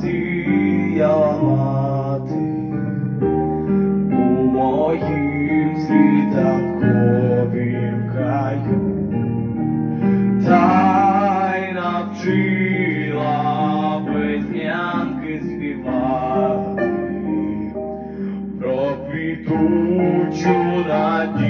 сія мати. У моїм світанковім краю, та й навчила близнянки співати. Про квітучу надію.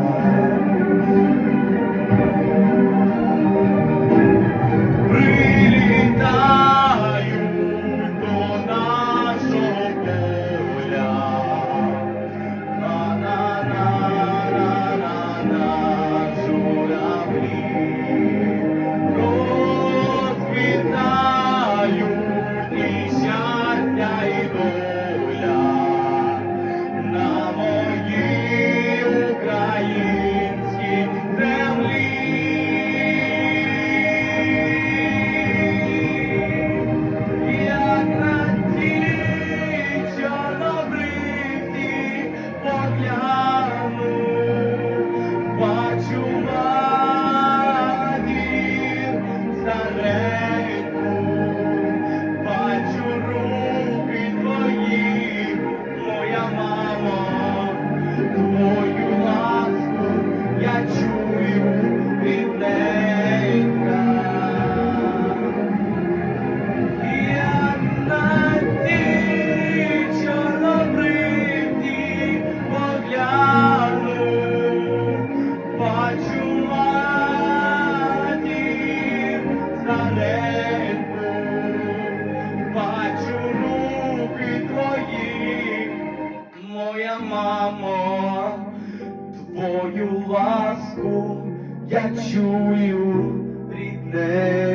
мамо, твою ласку я чую рідне.